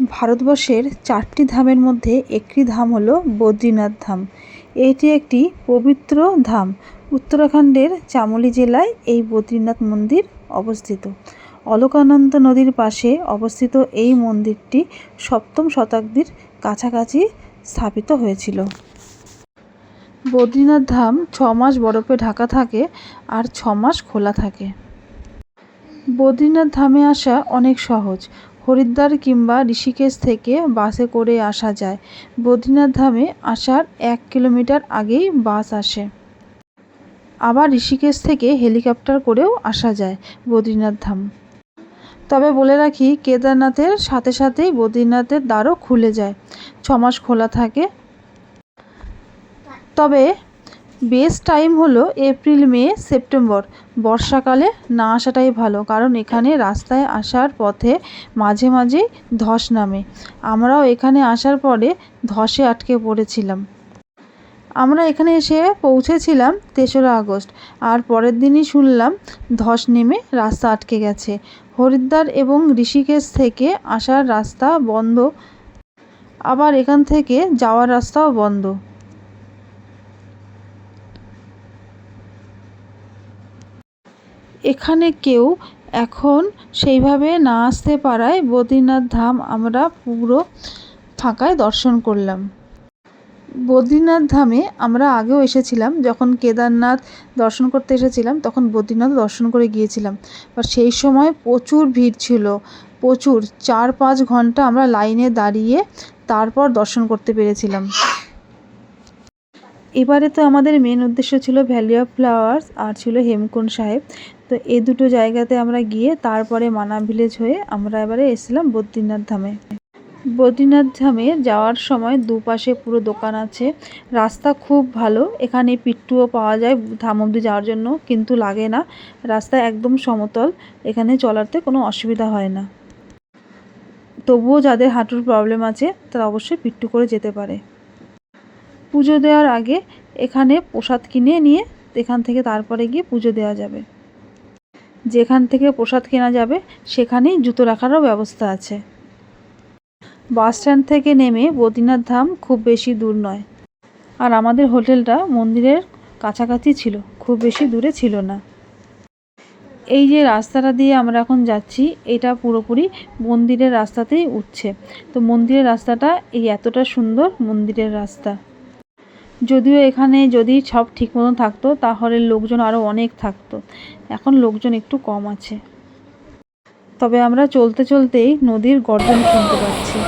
ভারতবর্ষের চারটি ধামের মধ্যে একটি ধাম হলো বদ্রীনাথ ধাম। এটি একটি পবিত্র ধাম। উত্তরাখণ্ডের চামোলি জেলায় এই বদ্রীনাথ মন্দির অবস্থিত। অলকানন্দ নদীর পাশে অবস্থিত এই মন্দিরটি সপ্তম শতাব্দীর কাছাকাছি স্থাপিত হয়েছিল। বদ্রীনাথ ধাম ছ মাস বরফে ঢাকা থাকে আর ছ মাস খোলা থাকে। বদ্রীনাথ ধামে আসা অনেক সহজ। হরিদ্বার কিংবা ঋষিকেশ থেকে বাসে করে আসা যায়। বদ্রীনাথ ধামে আসার এক কিলোমিটার আগেই বাস আসে। আবার ঋষিকেশ থেকে হেলিকপ্টার করেও আসা যায় বদ্রীনাথ ধাম। তবে বলে রাখি, কেদারনাথের সাথে সাথেই বদ্রীনাথের দ্বারও খুলে যায়। ছমাস খোলা থাকে। তবে বেস্ট টাইম হলো এপ্রিল, মে, সেপ্টেম্বর। বর্ষাকালে না আসাটাই ভালো, কারণ এখানে রাস্তায় আসার পথে মাঝে মাঝেই ধস নামে। আমরাও এখানে আসার পরে ধসে আটকে পড়েছিলাম। আমরা এখানে এসে পৌঁছেছিলাম তেসরা আগস্ট। আর পরের দিনই শুনলাম ধস নেমে রাস্তা আটকে গেছে। হরিদ্বার এবং ঋষিকেশ থেকে আসার রাস্তা বন্ধ। আবার এখান থেকে যাওয়ার রাস্তাও বন্ধ। এখানে কেউ এখন সেইভাবে না আসতে পারায় বদ্রীনাথ ধাম আমরা পুরো ফাঁকায় দর্শন করলাম। বদ্রীনাথ ধামে আমরা আগেও এসেছিলাম, যখন কেদারনাথ দর্শন করতে এসেছিলাম, তখন বদ্রীনাথ দর্শন করে গিয়েছিলাম। বা সেই সময় প্রচুর ভিড় ছিল, প্রচুর। চার পাঁচ ঘণ্টা আমরা লাইনে দাঁড়িয়ে তারপর দর্শন করতে পেরেছিলাম। এবারে তো আমাদের মেন উদ্দেশ্য ছিল ভ্যালি অফ ফ্লাওয়ার্স আর ছিল হেমকুণ্ড সাহেব। তো এই দুটো জায়গাতে আমরা গিয়ে তারপরে মানা ভিলেজ হয়ে আমরা এবারে এসেছিলাম বদ্রীনাথ ধামে। বদ্রীনাথ ধামে যাওয়ার সময় দুপাশে পুরো দোকান আছে। রাস্তা খুব ভালো, এখানে পিট্টুও পাওয়া যায় ধাম অবধি যাওয়ার জন্য, কিন্তু লাগে না। রাস্তা একদম সমতল, এখানে চলাতে কোনো অসুবিধা হয় না। তবুও যাদের হাঁটুর প্রবলেম আছে, তারা অবশ্যই পিট্টু করে যেতে পারে। পুজো দেওয়ার আগে এখানে প্রসাদ কিনে নিয়ে, এখান থেকে তারপরে গিয়ে পুজো দেওয়া যাবে। যেখান থেকে প্রসাদ কেনা যাবে, সেখানেই জুতো রাখারও ব্যবস্থা আছে। বাস স্ট্যান্ড থেকে নেমে বদ্রীনাথ ধাম খুব বেশি দূর নয়। আর আমাদের হোটেলটা মন্দিরের কাছাকাছি ছিল, খুব বেশি দূরে ছিল না। এই যে রাস্তাটা দিয়ে আমরা এখন যাচ্ছি, এটা পুরোপুরি মন্দিরের রাস্তাতেই উঠছে। তো মন্দিরের রাস্তাটা এই এতটা সুন্দর মন্দিরের রাস্তা। যদিও এখানে যদি সব ঠিক মতন থাকতো, তাহলে লোকজন আরও অনেক থাকতো। এখন লোকজন একটু কম আছে। তবে আমরা চলতে চলতেই নদীর গর্জন শুনতে পাচ্ছি।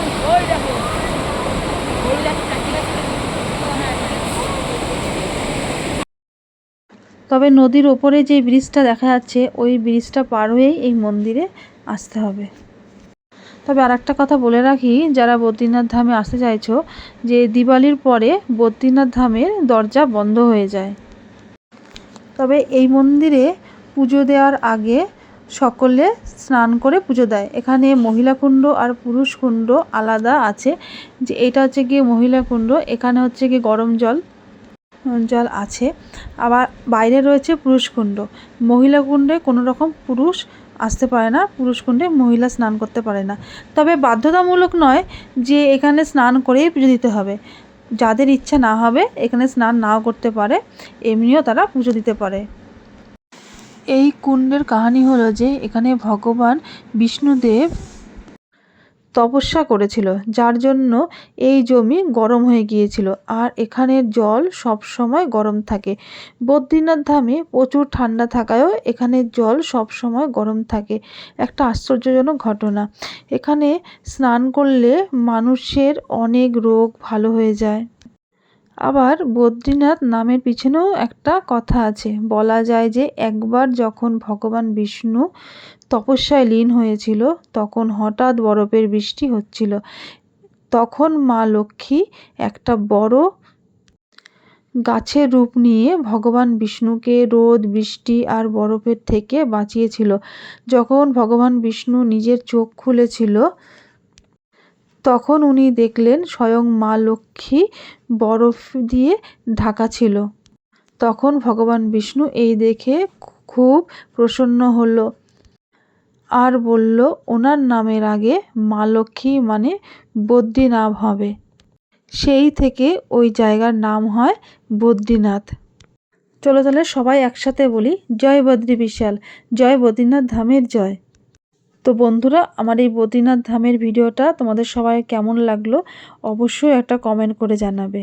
তবে নদীর ওপরে যে ব্রিজটা দেখা যাচ্ছে, ওই ব্রিজটা পার হয়েই এই মন্দিরে আসতে হবে। তবে আর একটা কথা বলে রাখি, যারা বদ্রীনাথ ধামে আসতে চাইছো, যে দিওয়ালির পরে বদ্রীনাথ ধামের দরজা বন্ধ হয়ে যায়। তবে এই মন্দিরে পুজো দেওয়ার আগে সকলে স্নান করে পুজো দেয়। এখানে মহিলা কুণ্ড আর পুরুষ কুণ্ড আলাদা আছে। যে এটা হচ্ছে গিয়ে মহিলা কুণ্ড, এখানে হচ্ছে গিয়ে গরম জল জল আছে। আবার বাইরে রয়েছে পুরুষ কুণ্ড। মহিলা কুণ্ডে কোনো রকম পুরুষ আসতে পারে না, পুরুষ কুণ্ডে মহিলা স্নান করতে পারে না। তবে বাধ্যতামূলক নয় যে এখানে স্নান করেই পুজো দিতে হবে। যাদের ইচ্ছা না হবে এখানে স্নান নাও করতে পারে, এমনিও তারা পুজো দিতে পারে। এই কুণ্ডের কাহিনী হলো যে এখানে ভগবান বিষ্ণুদেব তপস্যা করেছিল, যার জন্য এই জমি গরম হয়ে গিয়েছিল। আর এখানের জল সব সময় গরম থাকে। বদ্রীনাথ ধামে প্রচুর ঠান্ডা থাকায়ও এখানের জল সব সময় গরম থাকে। একটা আশ্চর্যজনক ঘটনা। এখানে স্নান করলে মানুষের অনেক রোগ ভালো হয়ে যায়। আবার বদ্রীনাথ নামের পিছনেও একটা কথা আছে। বলা যায় যে, একবার যখন ভগবান বিষ্ণু তপস্যায় লীন হয়েছিল, তখন হঠাৎ বরফের বৃষ্টি হচ্ছিল। তখন মা লক্ষ্মী একটা বড় গাছের রূপ নিয়ে ভগবান বিষ্ণুকে রোদ, বৃষ্টি আর বরফের থেকে বাঁচিয়েছিল। যখন ভগবান বিষ্ণু নিজের চোখ খুলেছিল তখন উনি দেখলেন স্বয়ং মা লক্ষ্মী বরফ দিয়ে ঢাকা ছিল। তখন ভগবান বিষ্ণু এই দেখে খুব প্রসন্ন হলো আর বলল, ওনার নামের আগে মা লক্ষ্মী মানে বদ্রীনাভ হবে। সেই থেকে ওই জায়গার নাম হয় বদ্রীনাথ। চলো তাহলে সবাই একসাথে বলি, জয় বদ্রী বিশাল, জয় বদ্রীনাথ ধামের জয়। তো বন্ধুরা, আমার এই বদ্রীনাথ ধামের ভিডিওটা তোমাদের সবাই কেমন লাগল অবশ্যই একটা কমেন্ট করে জানাবে।